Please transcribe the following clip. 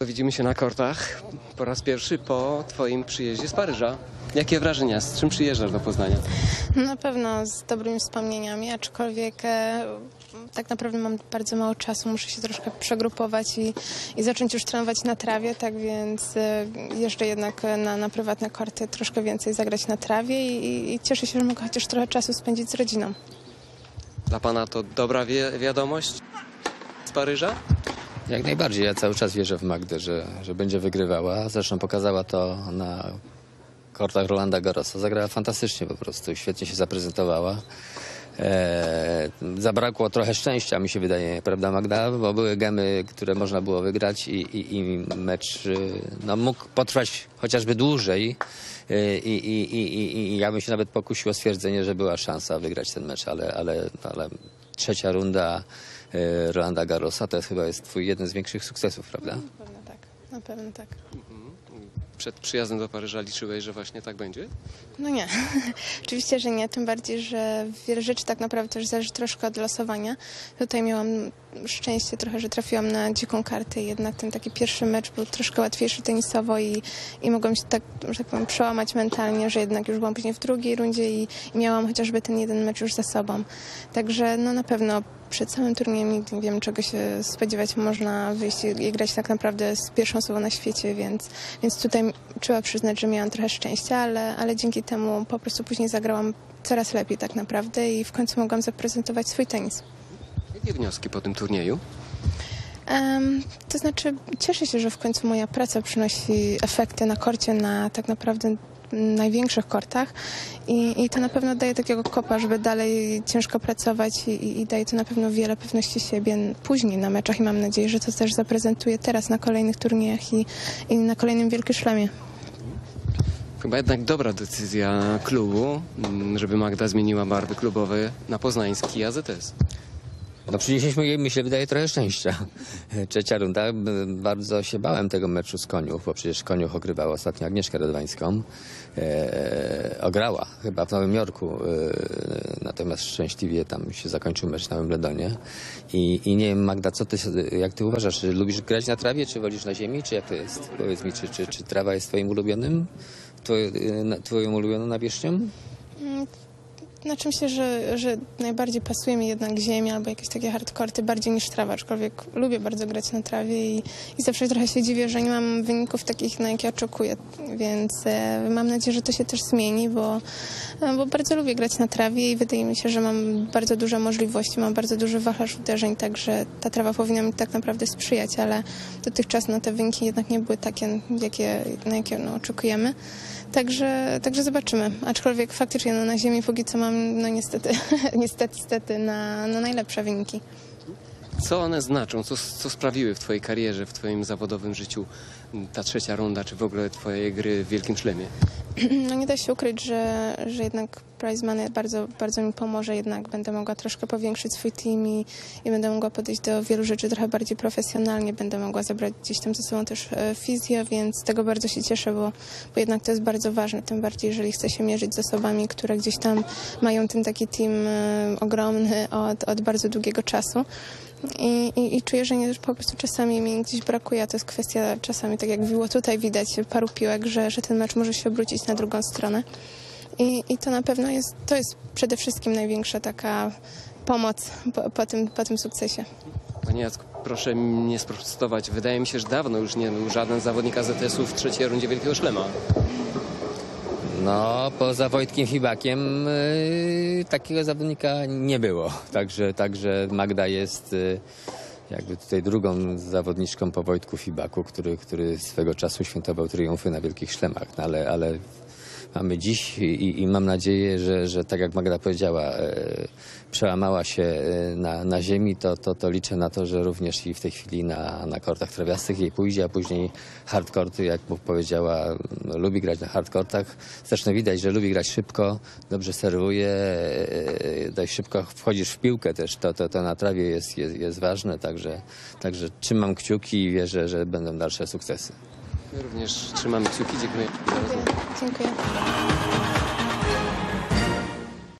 Widzimy się na kortach po raz pierwszy po Twoim przyjeździe z Paryża. Jakie wrażenia? Z czym przyjeżdżasz do Poznania? Na pewno z dobrymi wspomnieniami, aczkolwiek e, tak naprawdę mam bardzo mało czasu, muszę się troszkę przegrupować i, i zacząć już trenować na trawie, tak więc e, jeżdżę jednak na, na prywatne korty troszkę więcej zagrać na trawie i, i cieszę się, że mogę chociaż trochę czasu spędzić z rodziną. Dla Pana to dobra wie wiadomość z Paryża? Jak najbardziej. Ja cały czas wierzę w Magdę, że, że będzie wygrywała. Zresztą pokazała to na kortach Rolanda Garrosa. Zagrała fantastycznie po prostu. Świetnie się zaprezentowała. E, zabrakło trochę szczęścia, mi się wydaje, prawda Magda? Bo były gemy, które można było wygrać i, i, i mecz y, no, mógł potrwać chociażby dłużej. Y, i, i, i, I ja bym się nawet pokusił o stwierdzenie, że była szansa wygrać ten mecz, ale, ale, ale trzecia runda y, Rolanda Garrosa to jest chyba jest twój jeden z większych sukcesów, prawda? Na pewno tak, na pewno tak. Przed przyjazdem do Paryża liczyłeś, że właśnie tak będzie? No nie, oczywiście, że nie, tym bardziej, że wiele rzeczy tak naprawdę też zależy troszkę od losowania. Tutaj miałam szczęście trochę, że trafiłam na dziką kartę jednak ten taki pierwszy mecz był troszkę łatwiejszy tenisowo i, i mogłam się tak, że tak powiem, przełamać mentalnie, że jednak już byłam później w drugiej rundzie i, i miałam chociażby ten jeden mecz już za sobą. Także no na pewno przed samym turniejem nigdy nie wiem czego się spodziewać. Można wyjść i grać tak naprawdę z pierwszą osobą na świecie, więc, więc tutaj trzeba przyznać, że miałam trochę szczęścia, ale, ale dzięki temu po prostu później zagrałam coraz lepiej tak naprawdę i w końcu mogłam zaprezentować swój tenis. Jakie wnioski po tym turnieju? Em, to znaczy, cieszę się, że w końcu moja praca przynosi efekty na korcie, na tak naprawdę największych kortach i, i to na pewno daje takiego kopa, żeby dalej ciężko pracować i, i- daje to na pewno wiele pewności siebie później na meczach i mam nadzieję, że to też zaprezentuję teraz na kolejnych turniejach i, i na kolejnym Wielkim Szlemie. Chyba jednak dobra decyzja klubu, mm, żeby Magda zmieniła barwy klubowe na poznański AZS. No przynieśliśmy jej, mi się wydaje, trochę szczęścia. Trzecia runda. Bardzo się bałem tego meczu z Koniuch, bo przecież Koniuch ogrywała ostatnio Agnieszkę Radwańską. E, ograła chyba w Nowym Jorku. E, natomiast szczęśliwie tam się zakończył mecz na Wimbledonie. I, I nie wiem, Magda, co ty, jak ty uważasz? Czy lubisz grać na trawie, czy wolisz na ziemi, czy jak to jest? Powiedz mi, czy, czy, czy trawa jest twoim ulubionym? Twoj, e, twoją ulubioną nawierzchnią? Znaczy myślę, że, że najbardziej pasuje mi jednak ziemia albo jakieś takie hardkorty bardziej niż trawa, aczkolwiek lubię bardzo grać na trawie i, i zawsze trochę się dziwię, że nie mam wyników takich, na jakie oczekuję, więc e, mam nadzieję, że to się też zmieni, bo, e, bo bardzo lubię grać na trawie i wydaje mi się, że mam bardzo duże możliwości, mam bardzo duży wachlarz uderzeń, także ta trawa powinna mi tak naprawdę sprzyjać, ale dotychczas no, te wyniki jednak nie były takie, jakie, na jakie no, oczekujemy. Także, także zobaczymy. Aczkolwiek faktycznie no, na ziemi póki co mam no niestety, niestety, niestety na, na najlepsze wyniki. Co one znaczą? Co, co sprawiły w Twojej karierze, w Twoim zawodowym życiu ta trzecia runda, czy w ogóle Twoje gry w Wielkim Szlemie? No nie da się ukryć, że, że jednak prize money bardzo, bardzo mi pomoże, jednak będę mogła troszkę powiększyć swój team i, i będę mogła podejść do wielu rzeczy trochę bardziej profesjonalnie, będę mogła zabrać gdzieś tam ze sobą też e, fizję, więc z tego bardzo się cieszę, bo, bo jednak to jest bardzo ważne, tym bardziej jeżeli chcę się mierzyć z osobami, które gdzieś tam mają ten taki team e, ogromny od, od bardzo długiego czasu. I, i, I czuję, że nie, po prostu czasami mi gdzieś brakuje, a to jest kwestia czasami, tak jak było tutaj widać, paru piłek, że, że ten mecz może się obrócić na drugą stronę. I, i to na pewno jest, to jest przede wszystkim największa taka pomoc po, po, tym, po tym sukcesie. Panie Jacku, proszę mnie sprostować. Wydaje mi się, że dawno już nie był żaden zawodnik AZS-u w trzeciej rundzie Wielkiego Szlema. No, poza Wojtkiem Fibakiem yy, takiego zawodnika nie było. Także, także Magda jest yy, jakby tutaj drugą zawodniczką po Wojtku Fibaku, który, który swego czasu świętował triumfy na Wielkich Szlemach. No, ale, ale mamy dziś i, i mam nadzieję, że, że tak jak Magda powiedziała, e, przełamała się e, na, na ziemi, to, to, to liczę na to, że również i w tej chwili na, na kortach trawiastych jej pójdzie, a później hardkorty, jak powiedziała, lubi grać na hardkortach. Zresztą widać, że lubi grać szybko, dobrze serwuje, e, dość szybko wchodzisz w piłkę też, to, to, to na trawie jest, jest, jest ważne, także, także trzymam kciuki i wierzę, że będą dalsze sukcesy. My również trzymamy kciuki. Dziękuję. Dziękuję.